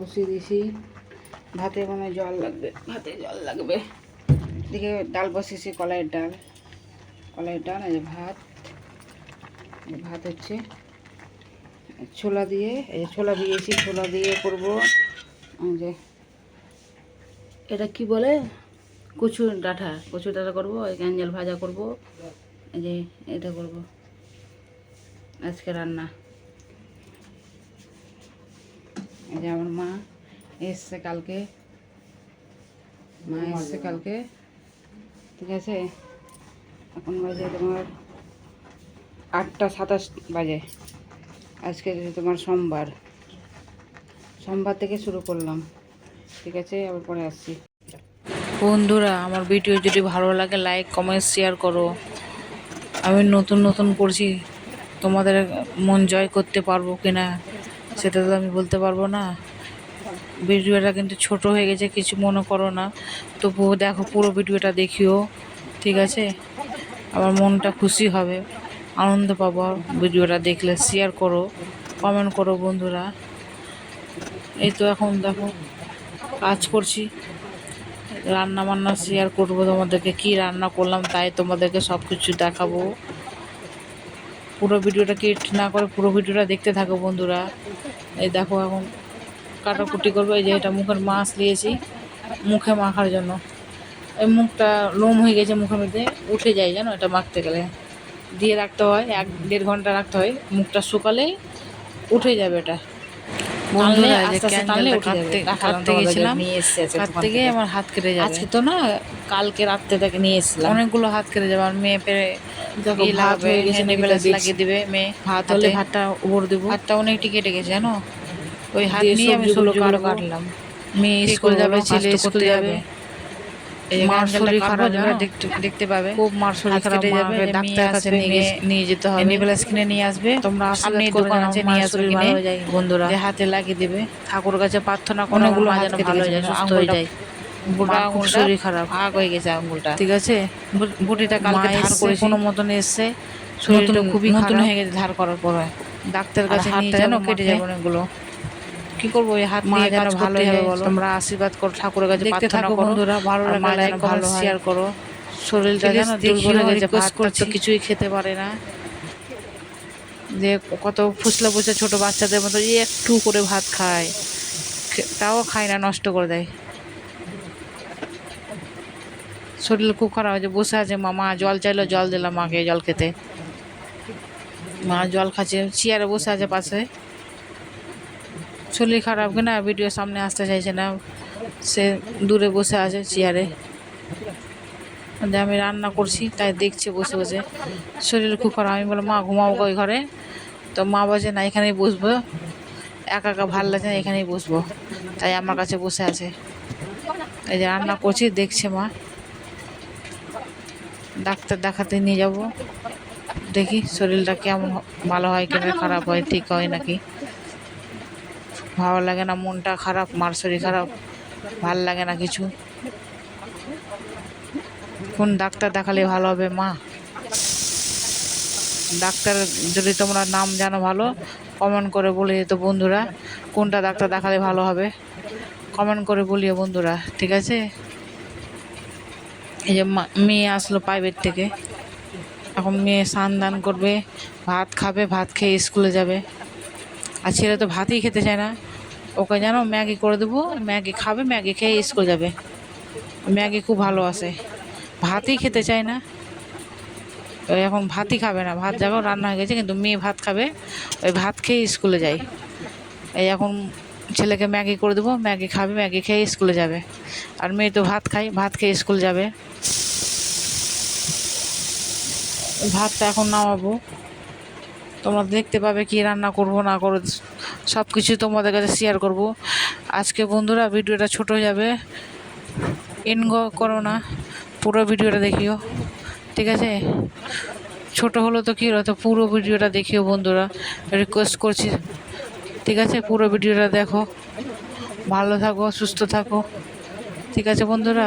বসিয়ে দিয়েছি। ভাতে মানে জল লাগবে, ভাতে জল লাগবে। দিকে ডাল বসিয়েছি, কলাইয়ের ডাল। কলাইয়ের ডাল, এই ভাত। ভাত হচ্ছে। ছোলা দিয়ে, এই ছোলা দিয়েছি, ছোলা দিয়ে করব। যে এটা কি বলে? কচুর ডাঁটা কচুর ডাঁটা করব গ্যাঞ্জাল ভাজা করব। এই যে এটা করব। আজকে রান্না এই যে আমার মা এসছে কালকে। মা এসছে কালকে। ঠিক আছে? এখন বাজে তোমার আটটা সাতাশ বাজে। আজকে তোমার সোমবার। সোমবার থেকে শুরু করলাম। ঠিক আছে? আবার পরে আসছি। বন্ধুরা আমার ভিডিও যদি ভালো লাগে লাইক কমেন্ট শেয়ার করো। আমি নতুন নতুন করছি। তোমাদের মন জয় করতে পারব কিনা? সেটা তো আমি বলতে পারব না। ভিডিওটা কিন্তু ছোট হয়ে গেছে, কিছু মনে করো না। তবুও দেখো পুরো ভিডিওটা দেখিও, ঠিক আছে? আমার মনটা খুশি হবে, আনন্দ পাবো ভিডিওটা দেখলে। শেয়ার করো কমেন্ট করো বন্ধুরা। এই তো এখন দেখো, কাজ করছি। রান্না বান্না শেয়ার করব তোমাদেরকে, কি রান্না করলাম তাই তোমাদেরকে সব কিছু দেখাবো। পুরো ভিডিওটা কেট না করে পুরো ভিডিওটা দেখতে থাকো বন্ধুরা। এই দেখো এখন কাটাকুটি করব, এই যে এটা মুখের মাছ নিয়েছি, মুখে মাখার জন্য। এই মুখটা লোম হয়ে গেছে মুখের মধ্যে, উঠে যায় জানো এটা মাখতে গেলে। দিয়ে রাখতে হয়, এক দেড় ঘণ্টা রাখতে হয়, মুখটা শুকালে উঠে যাবে এটা। বন্ধুরা, যে। কাটতে- কাটতে গেছিলাম, গিয়ে। আমার হাত কেটে যাবে। আজকে তো না কালকে রাত্রে তাকে নিয়ে এসেছিলাম। অনেকগুলো হাত কেটে যাবে। আর মেয়ে পেরে লাগাবে হয়ে গেছে, নেবেলাস লাগিয়ে দিবে মেয়ে। ভাত হলে। ভাতটা উপর দেবো। হাতটা অনেকটি কেটে গেছে জানো? ওই হাত নিয়ে আমি সবজিগুলো কাটলাম। মেয়ে স্কুল যাবে ছেলে স্কুল যাবে। মার শরীর খারাপ জানো? জানো? দেখতে দেখতে পাবে। খুব মার শরীর খারাপ যাবে ডাক্তার কাছে নিয়ে নিয়ে গেছে- নিয়ে যেতে হবে। নেবেলাস কিনে নিয়ে আসবে। তোমরা সামনে দোকান আছে নিয়ে আসবে শরীর কিনে ভালো বন্ধুরা। হাতে লাগিয়ে দিবে। ঠাকুর কাছে প্রার্থনা হাত ভালো হয়ে যায় সুস্থ হয়ে যায়। গোটা শরীর খারাপ। হয়ে গেছে আঙুলটা ঠিক আছে? বুটিটা কালকে ধার কোনো মতন এসছে শরীরটা খুবই নতুন হয়ে গেছে ধার করার পরে। ডাক্তার কাছে নিয়ে যেন কেটে। যাবে অনেকগুলো। কি করব? এই হাত নিয়ে যেন ভালো হবে বলো। তোমরা আশীর্বাদ করো ঠাকুরের কাছে দেখতে থাকো বন্ধুরা, ভালো লাগলে লাইক কমেন্ট শেয়ার করো। শরীরটা যেন দুর্বল হয়ে গেছে request ভাত তো কিছুই খেতে পারে না। যে কত ফুসলা ফুসলা ছোট বাচ্চাদের মতো এই একটু করে ভাত খায়। তাও খায় না নষ্ট করে দেয়। শরীর খুব খারাপ হয়েছে বসে আছে মা মা জল চাইলো জল দিলাম মাকে জল খেতে। মা জল খাচ্ছে চেয়ারে বসে আছে পাশে। শরীর খারাপ কিনা, ভিডিও সামনে আসতে চাইছে না। সে দূরে বসে আছে চেয়ারে আমি রান্না করছি, তাই দেখছে বসে বসে। শরীর খুব খারাপ, আমি বললাম, মা ঘুমাবো ওই ঘরে? তো মা বলছে, না, এখানেই বসবো। একা একা ভালো লাগছে না, এখানেই বসবো। তাই আমার কাছে বসে আছে। এই যে রান্না করছি, দেখছে মা। ডাক্তার দেখাতে নিয়ে যাব। দেখি শরীরটা কেমন ভালো হয় কিনা, খারাপ হয়, ঠিক হয় নাকি। ভালো লাগে না, মনটা খারাপ, মার শরীর খারাপ, ভালো লাগে না কিছু। কোন ডাক্তার দেখালে ভালো হবে, মা? ডাক্তার যদি তোমরা নাম জানো ভালো কমেন্ট করে বলে যেত বন্ধুরা, কোনটা ডাক্তার দেখালে ভালো হবে। কমেন্ট করে বলিও বন্ধুরা, ঠিক আছে? এই যে মেয়ে আসলো প্রাইভেট থেকে। এখন মেয়ে স্নান দান করবে, ভাত খাবে, ভাত খেয়ে স্কুলে যাবে। আর ছেলে তো ভাতই খেতে চায় না। ওকে জানো, ম্যাগি করে দেবো, ম্যাগি খাবে, ম্যাগি খেয়ে স্কুল যাবে। ম্যাগি খুব ভালো আসে ভাতই খেতে চায় না। ওই এখন ভাতই খাবে না, ভাত যাব রান্না হয়ে গেছে, কিন্তু মেয়ে ভাত খাবে। ওই ভাত খেয়ে স্কুলে যায়। এই এখন ছেলেকে ম্যাগি করে দেবো, ম্যাগি খাবে, ম্যাগি খেয়ে স্কুলে যাবে। আর মেয়ে তো ভাত খায়, ভাত খেয়ে স্কুল যাবে। ভাতটা এখন নামাবো। তোমরা দেখতে পাবে কি রান্না করব, না করব সব কিছু তোমাদের কাছে শেয়ার করব। আজকে বন্ধুরা ভিডিওটা ছোট যাবে। ইনগো করো না, পুরো ভিডিওটা দেখিও। ঠিক আছে? ছোট হলো তো কী হলো পুরো ভিডিওটা দেখিও বন্ধুরা। রিকোয়েস্ট করছি। ঠিক আছে? পুরো ভিডিওটা দেখো। ভালো থাকো, সুস্থ থাকো। ঠিক আছে বন্ধুরা?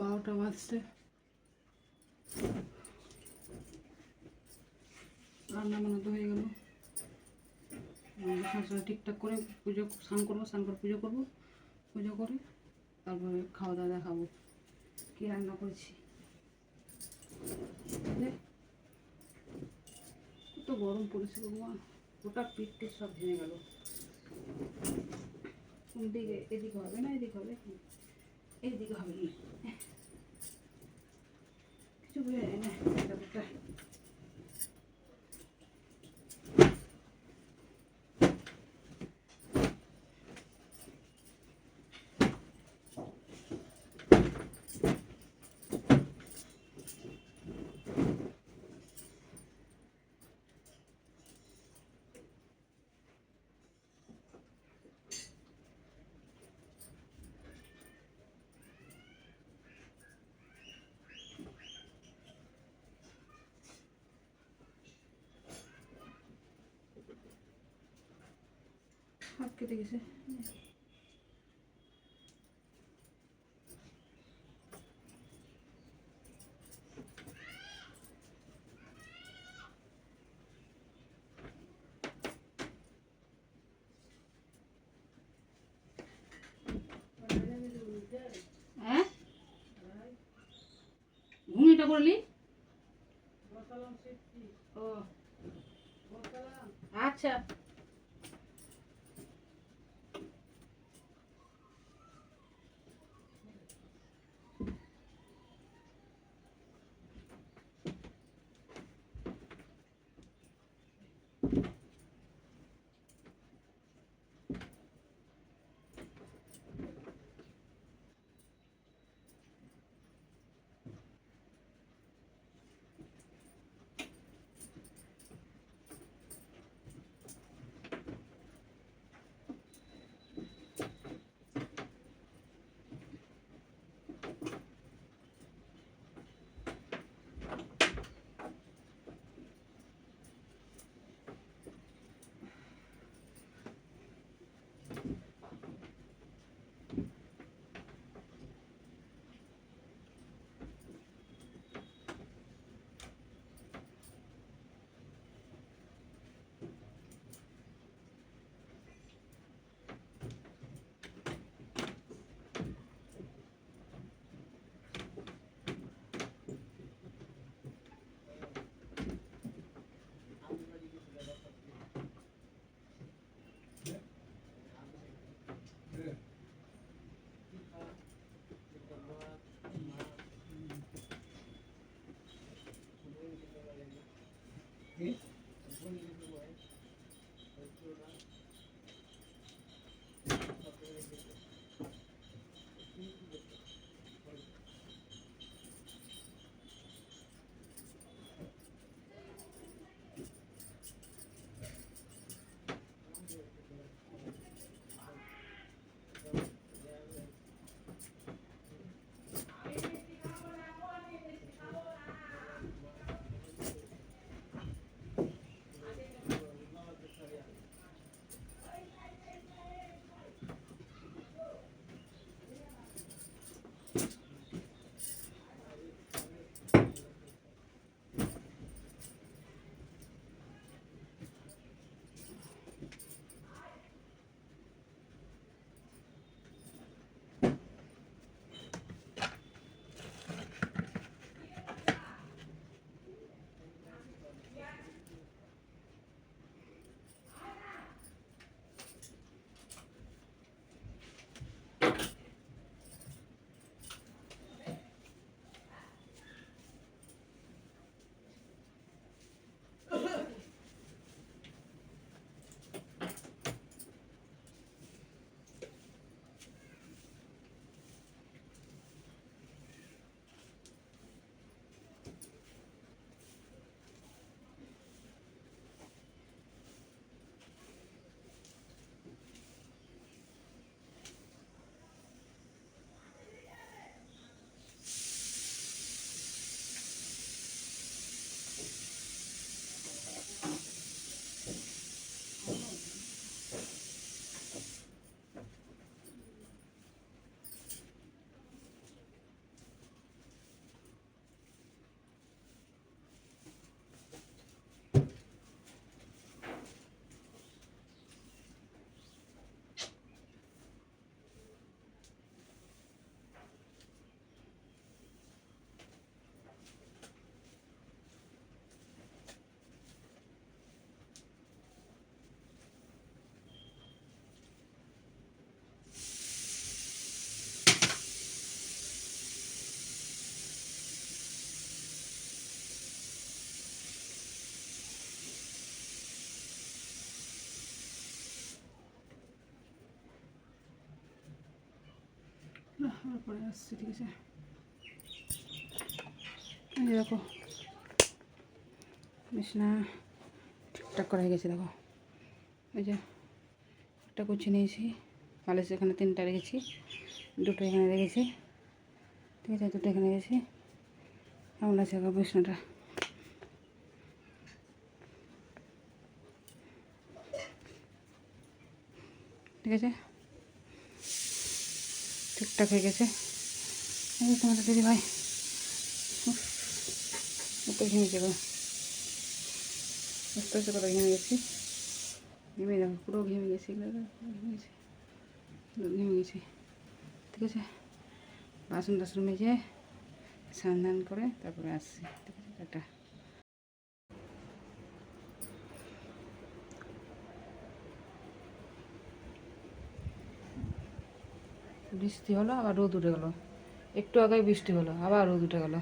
বারোটা বাজতে রান্না বান্না তো হয়ে গেল। ঠিকঠাক করে পুজো, স্নান করব, স্নান করে পুজো করব। পুজো করে তারপরে খাওয়া দাওয়া দেখাবো। কী রান্না করেছি? কত গরম পড়েছে বাবা গোটা পিঠ টিঠ সব ভেঙে গেল। কোন দিকে এদিকে হবে না এদিকে হবে? এইদিকে হবে না। কিছু বোঝা যায় না ব্যাপারটা হাত কেটে গেছে। হ্যাঁ? ও। আচ্ছা। আবার আসছি, ঠিক আছে? দেখো, বিছনা ঠিকঠাক করা হয়ে গেছে, দেখো। এই যে একটা গুছিয়ে নিয়েছি, বালিশ এখানে তিনটা রেখেছি, দুটো এখানে রেখেছি, ঠিক আছে, দুটো এখানে রেখেছি। কেমন আছে বিছনাটা? ঠিক আছে? ঠিকঠাক হয়ে গেছে। তোমাদের দিদি ভাই। একটু ঘেমেছে গো। আস্তে আস্তে করে ঘেমে গেছি। ঘেমে দেখো, পুরো ঘেমে গেছি ঘেমে গেছি। ঘেমে গেছি। ঠিক আছে? বাসন টাসন মেজে স্নান করে তারপরে আসছি। ঠিক আছে, টাটা। বৃষ্টি হলো, আবার রোদ উঠে গেলো। একটু আগে বৃষ্টি হলো, আবার রোদ উঠে গেলো।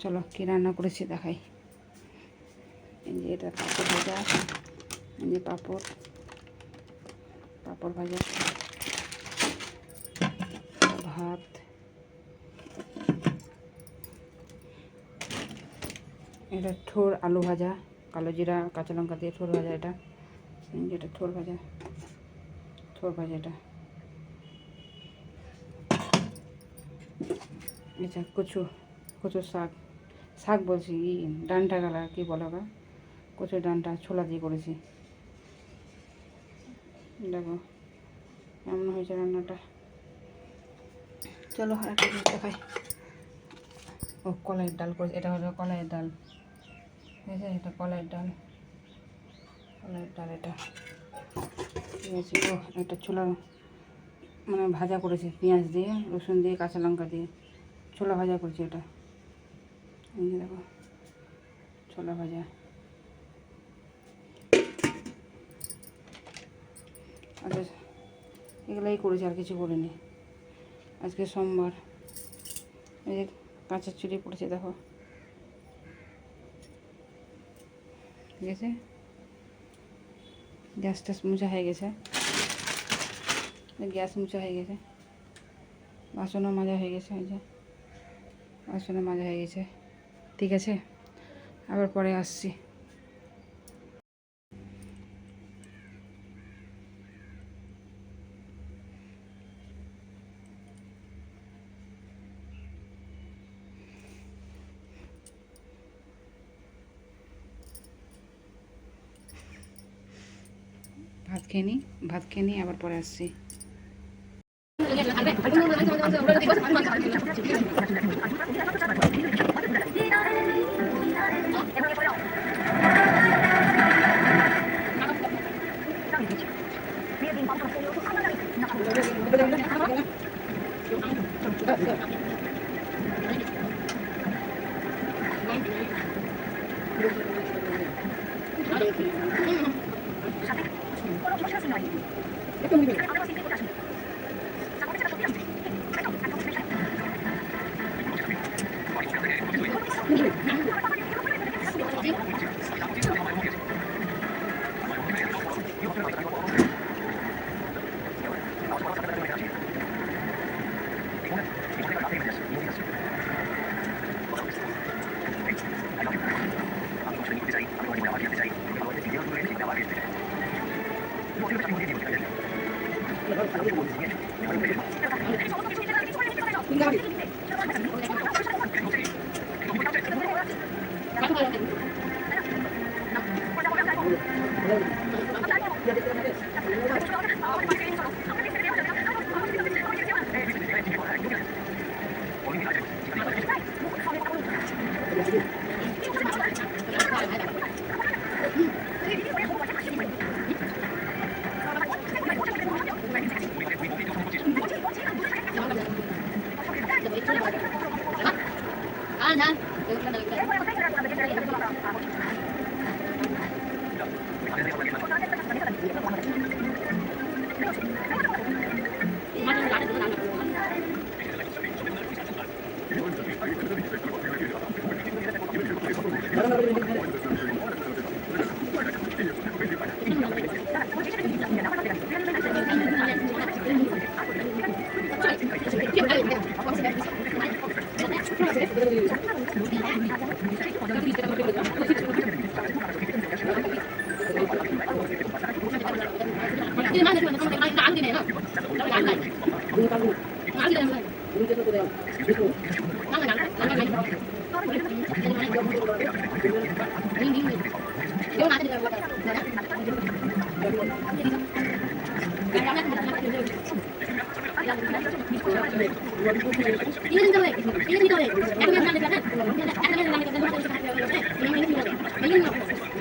চলো, কী রান্না করেছি দেখাই। এই যে এটা পাঁপড় ভাজা এই যে পাঁপড় পাঁপড় ভাজা। ভাত। এটা ঠোর আলু ভাজা, কালো জিরা, কাঁচা লঙ্কা দিয়ে ঠোর ভাজা এটা। এই যে এটা ঠোর ভাজা। ভাজা এটা এটা কচু কচু শাক। শাক বলছি, ই ডান্টা গালা কি বলো ওটা কচুর ডান্টা ছোলা দিয়ে করেছি। দেখো, কেমন হয়েছে রান্নাটা। চলো একটা দেখাই। ও, কলাইয়ের ডাল করেছি, এটা হলো কলাইয়ের ডাল। ঠিক আছে এটা কলাইয়ের ডাল। কলাইয়ের ডাল এটা। ও, একটা ছোলা মানে ভাজা করেছি, পেঁয়াজ দিয়ে, রসুন দিয়ে, কাঁচা লঙ্কা দিয়ে। ছোলা ভাজা করছি এটা। দেখো, ছোলা ভাজা। আচ্ছা এগুলাই করেছি, আর কিছু করিনি। আজকে সোমবার। এই যে কাঁচা চুড়ি পড়েছে, দেখো। ঠিক আছে? গ্যাস ট্যাস মুছা হয়ে গেছে। গ্যাস মুছা হয়ে গেছে। বাসনও মাজা হয়ে গেছে ওই যে। বাসনও মাজা হয়ে গেছে। ঠিক আছে? আবার পরে আসছি ভাত খেয়ে নিই ভাত খেয়ে নিই আবার পরে আসছি।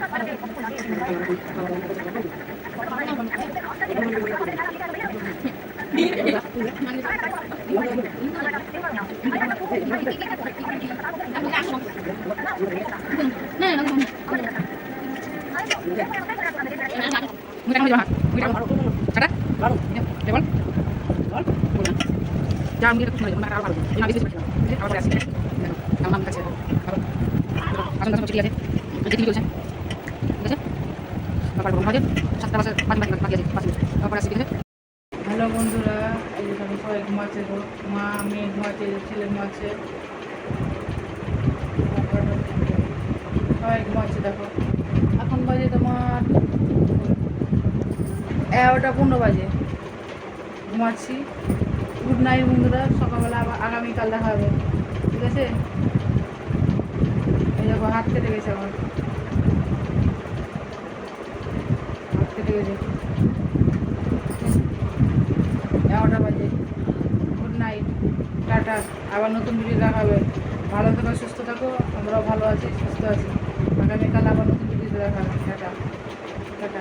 생각하는 게 ঘুমাচ্ছে। সবাই ঘুমাচ্ছে, দেখো। এখন বাজে তোমার এগারোটা পনেরো বাজে। ঘুমাচ্ছি। গুড নাইট বন্ধুরা, সকালবেলা আবার আগামীকাল দেখা হবে। ঠিক আছে? এই দেখো, হাত কেটে গেছে আমার। হাত কেটে গেছে। এগারোটা বাজে। টাটা। আবার নতুন ভিডিও দেখা হবে ভালো থাকো, সুস্থ থাকো। আমরাও ভালো আছি, সুস্থ আছি। আগামীকাল আবার নতুন ভিডিও দেখা হবে টাটা। টাটা।